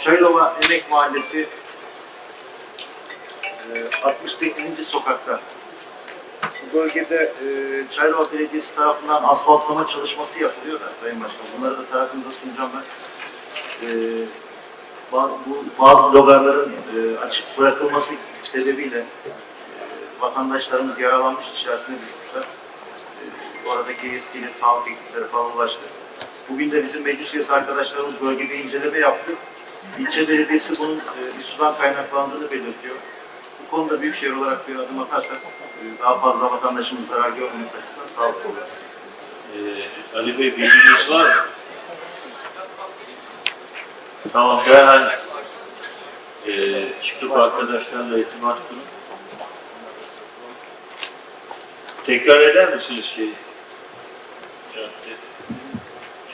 Çaylova Emek Mahallesi e, 68. sokakta. Bu bölgede e, Çaylova Belediyesi tarafından asfaltlama çalışması yapılıyor da Sayın Başkan. Bunları da tarafınıza sunacağım ben. E, bu bazı logarların e, açık bırakılması sebebiyle e, vatandaşlarımız yaralanmış, içerisine düşmüşler. E, oradaki yetkili sağlık ekipleri falan ulaştı. Bugün de bizim meclis üyesi arkadaşlarımız bölgede inceleme yaptı. İlçe belediyesi bunun e, sudan kaynaklandığını belirtiyor. Bu konuda büyükşehir olarak bir adım atarsak e, daha fazla vatandaşımız zarar görmemesi açısından sağlıklı olur. Ee, Ali Bey bilginiz var mı? Tamam derhal ee, çıkıp arkadaşlarla irtibat kurun. Tekrar eder misiniz şeyi?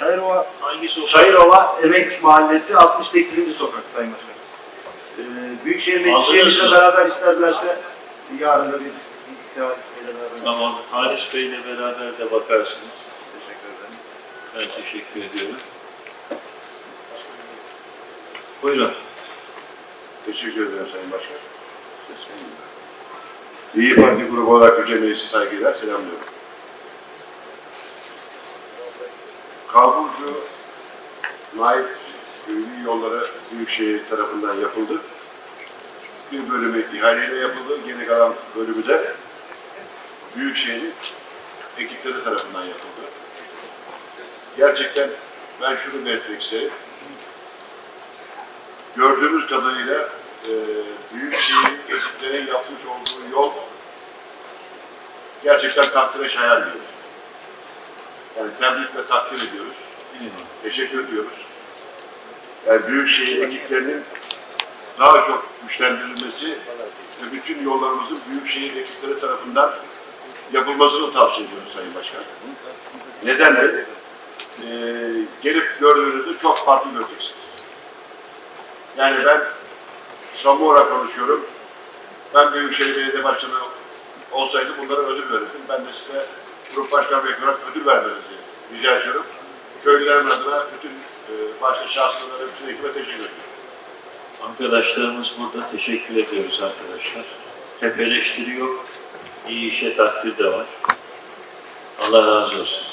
Çayırova, Hangi sokak? Çayırova Emek Mahallesi 68. sokak Sayın Başkan. E, Büyükşehir Meclis Aldınız üyemizle mı? beraber isterlerse yarın da bir Halis Bey'le beraber. Tamam. Halis Bey'le beraber de bakarsınız. Teşekkür ederim. Ben teşekkür ediyorum. Buyurun. Teşekkür ederim Sayın Başkan. İyi Parti grubu olarak Yüce Meclisi saygıyla selamlıyorum. Kalburcu Naip Köyü yolları Büyükşehir tarafından yapıldı. Bir bölümü ihaleyle yapıldı. Geri kalan bölümü de Büyükşehir'in ekipleri tarafından yapıldı. Gerçekten ben şunu belirtmek isterim. Gördüğümüz kadarıyla e, Büyükşehir ekiplerinin yapmış olduğu yol gerçekten takdire şayan bir yol. Yani tebrik ve takdir ediyoruz. Teşekkür ediyoruz. Yani Büyükşehir ekiplerinin daha çok güçlendirilmesi ve bütün yollarımızın Büyükşehir ekipleri tarafından yapılmasını tavsiye ediyoruz Sayın Başkan. Nedenle? Ee, gelip gördüğünüzde çok farklı göreceksiniz. Yani ben samimi olarak konuşuyorum. Ben Büyükşehir Belediye Başkanı olsaydım bunlara ödül verirdim. Ben de size grup başkan olarak ödül vermenizi rica ediyorum. Köylülerin adına bütün e, başta şahsına ve bütün ekibe teşekkür ediyorum. Arkadaşlarımız burada teşekkür ediyoruz arkadaşlar. Hep eleştiri yok. İyi işe takdir de var. Allah razı olsun.